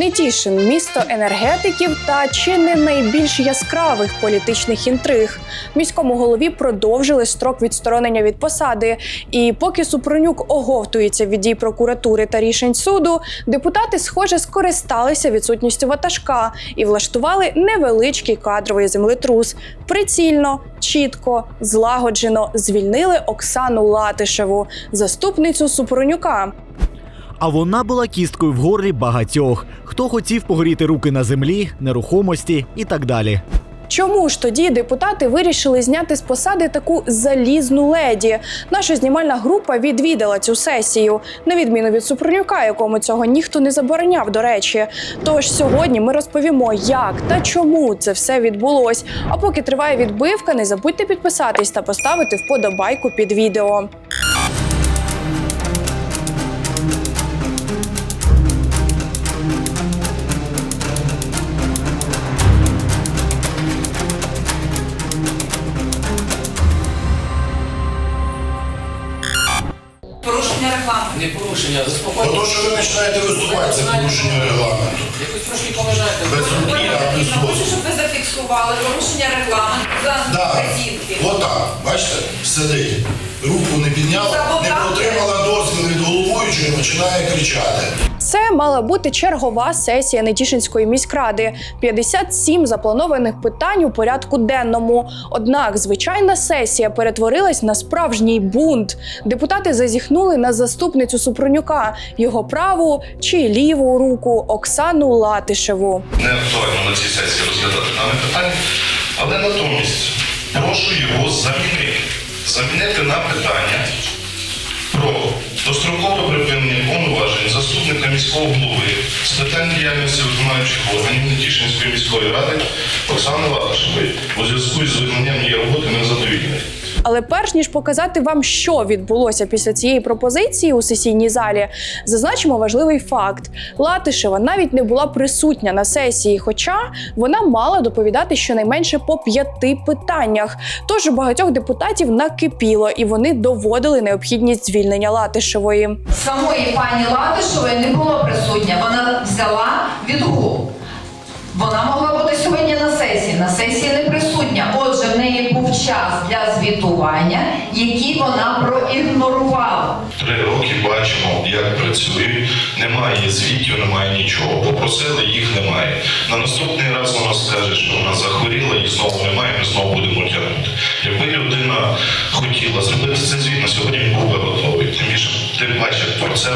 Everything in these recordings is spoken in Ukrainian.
Нетішин місто енергетиків та чи не найбільш яскравих політичних інтриг. Міському голові продовжили строк відсторонення від посади. І поки Супронюк оговтується від дій прокуратури та рішень суду, депутати, схоже, скористалися відсутністю ватажка і влаштували невеличкий кадровий землетрус. Прицільно, чітко, злагоджено звільнили Оксану Латишеву, заступницю Супронюка. А вона була кісткою в горлі багатьох, хто хотів погоріти руки на землі, нерухомості і так далі. Чому ж тоді депутати вирішили зняти з посади таку залізну леді? Наша знімальна група відвідала цю сесію, на відміну від Супрунюка, якому цього ніхто не забороняв, до речі. Тож сьогодні ми розповімо, як та чому це все відбулось. А поки триває відбивка, не забудьте підписатись та поставити вподобайку під відео. Не порушення, заспокойтесь. То, що ви починаєте виступати, це порушення регламенту. Якось трошки поважайте. Без руки, а без Хочу, щоб ви зафіксували порушення регламенту за Да, вказівки. отак, бачите, сидить. Руку не підняла, не отримала дозвіл від головуючої, починає кричати. Це мала бути чергова сесія Нетішинської міськради. 57 запланованих питань у порядку денному. Однак звичайна сесія перетворилась на справжній бунт. Депутати зазіхнули на заступницю Супронюка, його праву чи ліву руку Оксану Латишеву. не актуально на цій сесії розглядати дане питання, але натомість прошу його замінити. Замінити на питання про дострокове припинення повноважень заступника міського голови з питань діяльності виконавчих органів Нетішинської міської ради Оксани Латашевої у зв'язку із визнанням її роботи незадовільною. Але перш ніж показати вам, що відбулося після цієї пропозиції у сесійній залі, зазначимо важливий факт: Латишева навіть не була присутня на сесії, хоча вона мала доповідати щонайменше по п'яти питаннях. Тож у багатьох депутатів накипіло, і вони доводили необхідність звільнення Латишевої. Самої пані Латишової не було присутня. Вона взяла відгул. Вона на сесії. Не присутня. Отже, в неї був час для звітування, який вона проігнорувала. Три роки бачимо, як працюють. Немає звітів, немає нічого. Попросили, їх немає. На наступний раз вона скаже, що вона захворіла, їх знову немає, ми знову будемо тягнути. Якби людина хотіла зробити цей звіт, на сьогодні був би готовий. Тим більше, тим паче про це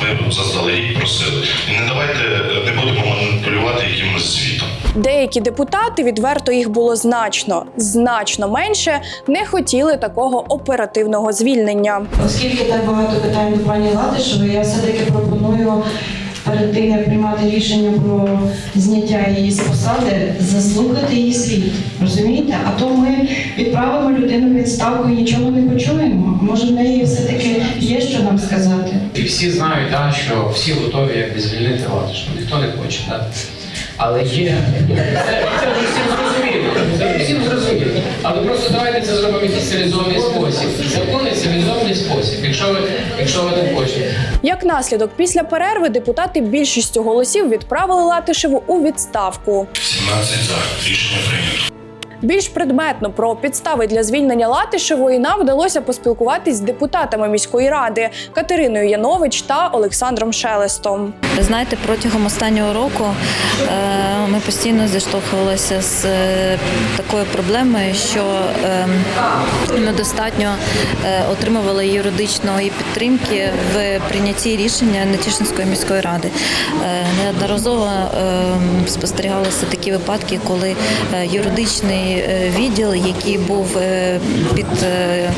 ми заздалегідь просили. І не давайте не будемо маніпулювати якимось звітом. Деякі депутати відверто їх було значно, значно менше, не хотіли такого оперативного звільнення. Оскільки так багато питань до пані Латишевої, я все-таки пропоную перед тим, як приймати рішення про зняття її з посади, заслухати її звіт. Розумієте? А то ми відправимо людину в відставку і нічого не почуємо. Може, в неї все-таки є що нам сказати. І всі знають, да, що всі готові якби звільнити Латишу. Ніхто не хоче, да? Але є. Це, вже всім зрозуміло. Це всім зрозуміло. Але просто давайте це зробимо в якийсь цивілізований спосіб. Законний цивілізований спосіб, якщо ви, якщо ви не хочете. Як наслідок, після перерви депутати більшістю голосів відправили Латишеву у відставку. 17 за рішення прийнято. Більш предметно про підстави для звільнення Латишевої нам вдалося поспілкуватись з депутатами міської ради Катериною Янович та Олександром Шелестом. Ви знаєте, протягом останнього року е, ми постійно зіштовхувалися з е, такою проблемою, що недостатньо е, отримували юридичної підтримки в прийнятті рішення Нетішинської міської ради. Неодноразово спостерігалися такі випадки, коли е, юридичний е, відділ, який був е, під е,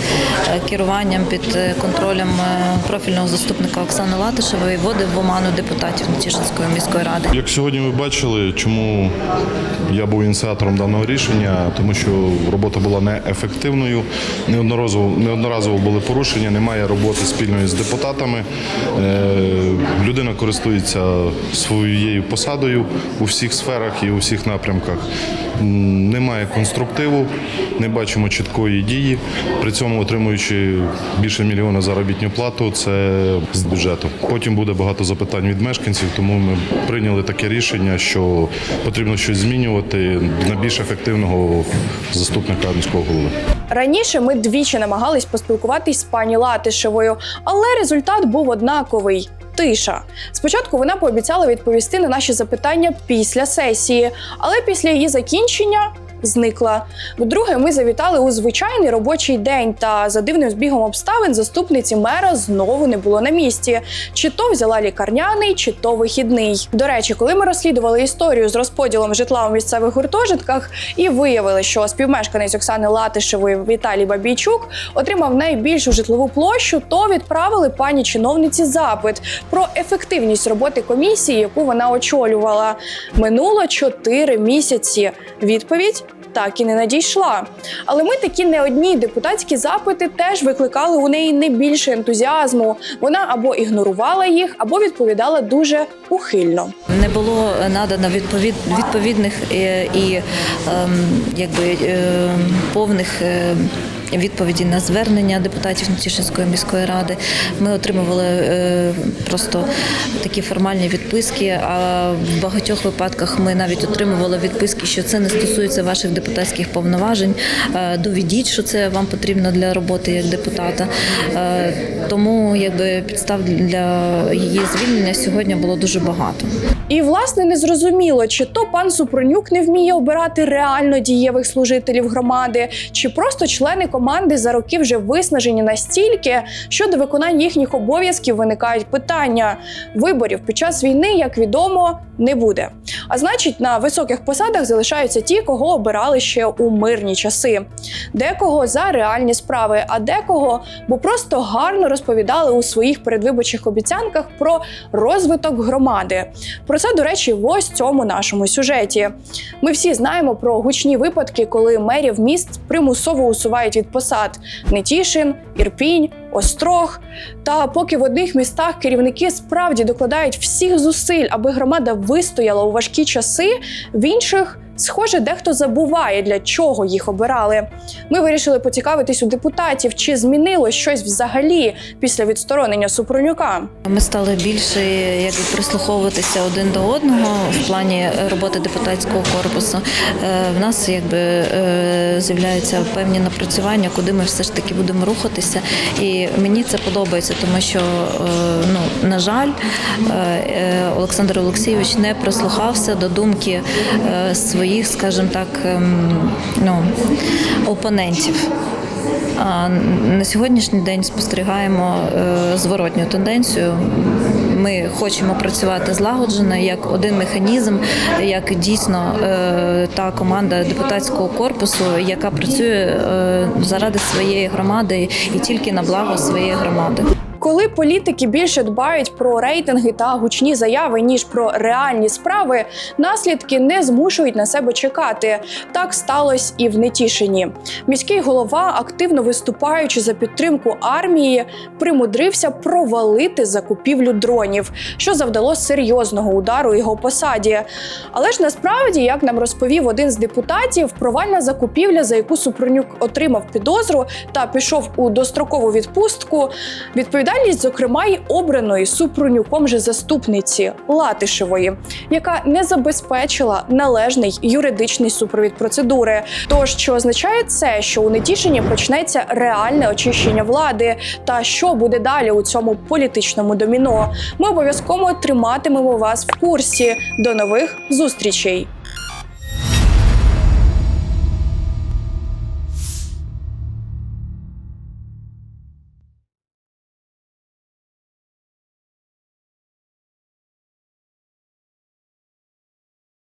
керуванням, під контролем профільного заступника Оксани Латишевої, вводив в оману депутатів Нетішинської міської ради. Як сьогодні ви бачили, чому я був ініціатором даного рішення, тому що робота була неефективною, неодноразово, неодноразово були порушення, немає роботи спільної з депутатами. Людина користується своєю посадою у всіх сферах і у всіх напрямках. Немає конструктиву, не бачимо чіткої дії. При цьому отримуючи більше мільйона заробітну плату, це з бюджету. Потім буде багато запитань від мешканців, тому ми прийняли таке рішення, що потрібно щось змінювати на більш ефективного заступника міського голови. Раніше ми двічі намагались поспілкуватись з пані Латишевою, але результат був однаковий. Тиша. Спочатку вона пообіцяла відповісти на наші запитання після сесії, але після її закінчення зникла. Вдруге, ми завітали у звичайний робочий день, та за дивним збігом обставин заступниці мера знову не було на місці. Чи то взяла лікарняний, чи то вихідний. До речі, коли ми розслідували історію з розподілом житла у місцевих гуртожитках і виявили, що співмешканець Оксани Латишевої Віталій Бабійчук отримав найбільшу житлову площу, то відправили пані чиновниці запит про ефективність роботи комісії, яку вона очолювала. Минуло 4 місяці. Відповідь так і не надійшла. Але ми такі не одні депутатські запити теж викликали у неї не більше ентузіазму. Вона або ігнорувала їх, або відповідала дуже ухильно. Не було надано відповід, відповідних і, і ем, якби е, повних. е, Відповіді на звернення депутатів Нетішинської міської ради ми отримували е, просто такі формальні відписки. А в багатьох випадках ми навіть отримували відписки, що це не стосується ваших депутатських повноважень. Е, доведіть, що це вам потрібно для роботи як депутата. Е, тому якби підстав для її звільнення сьогодні було дуже багато. І власне не зрозуміло, чи то пан Супронюк не вміє обирати реально дієвих служителів громади, чи просто члени команди за роки вже виснажені настільки, що до виконання їхніх обов'язків виникають питання. Виборів під час війни, як відомо, не буде. А значить, на високих посадах залишаються ті, кого обирали ще у мирні часи. Декого за реальні справи, а декого, бо просто гарно розповідали у своїх передвиборчих обіцянках про розвиток громади. Про це, до речі, в ось цьому нашому сюжеті. Ми всі знаємо про гучні випадки, коли мерів міст примусово усувають від посад Нетішин, Ірпінь, Острог. Та поки в одних містах керівники справді докладають всіх зусиль, аби громада вистояла у важкі часи, в інших. Схоже, дехто забуває, для чого їх обирали. Ми вирішили поцікавитись у депутатів, чи змінило щось взагалі після відсторонення Супронюка. Ми стали більше якби прислуховуватися один до одного в плані роботи депутатського корпусу. Е, В нас якби е, з'являються певні напрацювання, куди ми все ж таки будемо рухатися. І мені це подобається, тому що е, ну на жаль, Олександр Олексійович не прислухався до думки е, своїх, скажімо так, ем, ну опонентів. А на сьогоднішній день спостерігаємо е, зворотню тенденцію. Ми хочемо працювати злагоджено як один механізм, як дійсно е, та команда депутатського корпусу, яка працює е, заради своєї громади і тільки на благо своєї громади. Коли політики більше дбають про рейтинги та гучні заяви ніж про реальні справи, наслідки не змушують на себе чекати. Так сталося і в Нетішині. Міський голова, активно виступаючи за підтримку армії, примудрився провалити закупівлю дронів, що завдало серйозного удару його посаді. Але ж насправді, як нам розповів один з депутатів, провальна закупівля, за яку Супронюк отримав підозру та пішов у дострокову відпустку, відповідальність, зокрема, й обраної Супронюком же заступниці Латишевої, яка не забезпечила належний юридичний супровід процедури. Тож, що означає це, що у Нетішині почнеться реальне очищення влади, та що буде далі у цьому політичному доміно. Ми обов'язково триматимемо вас в курсі. До нових зустрічей.